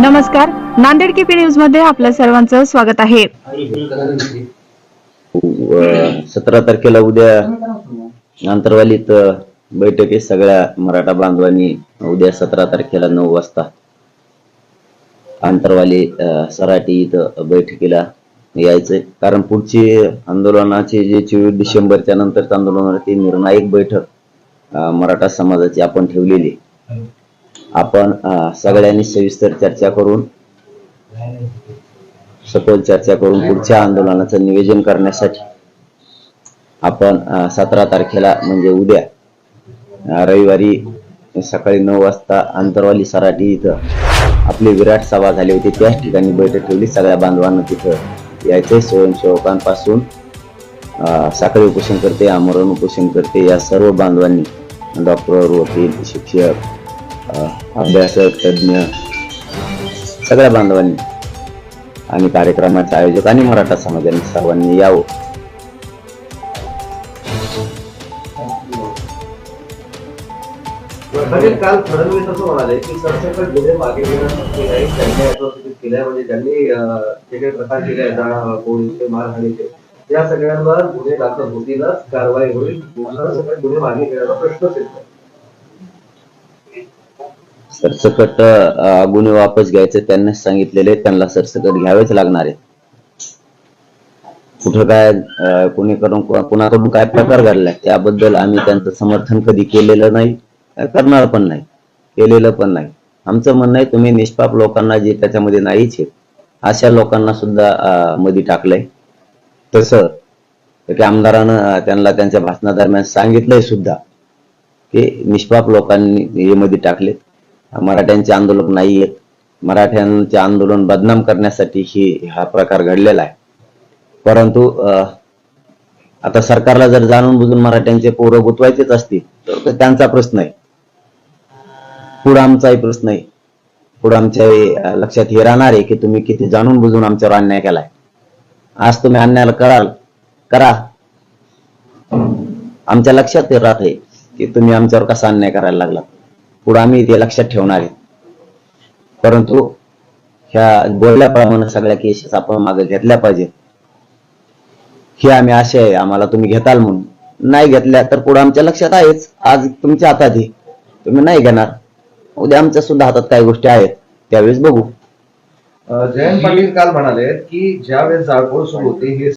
नमस्कार. नांदेड केपी न्यूजमध्ये आपल्या सर्वांचं स्वागत आहे. सतरा तारखेला उद्या आंतरवालीत बैठक आहे सगळ्या मराठा बांधवांनी. उद्या सतरा तारखेला नऊ वाजता आंतरवाली सराटी इथं बैठकीला यायचंय. कारण पुढची आंदोलनाची जे चोवीस डिसेंबरच्या नंतरच्या आंदोलनाची निर्णायक बैठक मराठा समाजाची आपण ठेवलेली आपण सगळ्यांनी सविस्तर चर्चा करून सखोल चर्चा करून पुढच्या आंदोलनाचं नियोजन करण्यासाठी आपण सतरा तारखेला म्हणजे उद्या रविवारी सकाळी नऊ वाजता आंतरवाली सराटी इथं आपली विराट सभा झाली होती. त्याच ठिकाणी बैठक ठेवली. सगळ्या बांधवांना तिथं यायचे स्वयंसेवकांपासून साखळी उपोषण करते आमरण उपोषण करते. या सर्व बांधवांनी डॉक्टर वकील शिक्षक अभ्यासक तज्ज्ञ सगळ्या बांधवांनी आणि कार्यक्रमाचे आयोजक आणि मराठा समाजाने सर्वांनी यावं. म्हणजे काल फडणवीस असं म्हणाले की सरसकट गुन्हे मागे घेण्यासाठी काही त्यांनी atrocities म्हणजे जे काही प्रकार केले आहेत जाळा पोळीचे मारहाणीचे या सगळ्यांवर गुन्हे दाखल होतीलच कारवाई होईल. गुन्हे मागे घेण्याचा प्रश्नच येतो सरसकट गुन्हे वापस घ्यायचे त्यांनाच सांगितलेले त्यांना सरसकट घ्यावेच लागणार आहे कुठं काय अ, कोणी करून कुणाकडून काय प्रकार घडलाय त्याबद्दल आम्ही त्यांचं समर्थन कधी केलेलं नाही करणार पण नाही केलेलं पण नाही. आमचं म्हणणं आहे तुम्ही निष्पाप लोकांना जे त्याच्यामध्ये नाहीच आहेत अशा लोकांना सुद्धा मध्ये टाकलंय. तसं की आमदारानं त्यांना त्यांच्या भाषणादरम्यान सांगितलंय सुद्धा की निष्पाप लोकांनी हे मध्ये टाकले मराठ्यांचे आंदोलक नाही आहेत मराठ्यांचे आंदोलन बदनाम करण्यासाठी ही हा प्रकार घडलेला आहे. परंतु अं, आता सरकारला जर जाणून बुजून मराठ्यांचे पोरं गुतवायचेच असतील तर त्यांचा प्रश्न आहे. पुढं आमचाही प्रश्न आहे. पुढं आमच्या लक्षात हे राहणार आहे की तुम्ही किती जाणून बुजून आमच्यावर अन्याय केलाय. आज तुम्ही अन्यायाला कराल करा. आमच्या लक्षात ते राहते की तुम्ही आमच्यावर कसा अन्याय करायला लागला पुढे आम्ही ते लक्षात ठेवणार आहे. परंतु ह्या बोलल्याप्रमाणे सगळ्या केसेस आपण मागे घेतल्या पाहिजेत. हे आम्ही आशय आहे आम्हाला तुम्ही घेताल म्हणून. नाही घेतल्या तर पुढे आमच्या लक्षात आहेच. आज तुमच्या हातात आहे. तुम्ही नाही घेणार. उद्या आमच्या सुद्धा हातात काही गोष्टी आहेत. त्यावेळेस बघू. जयंत पाटील काल म्हणाले की ज्यावेळेस जाळपोळ सुरू होती हे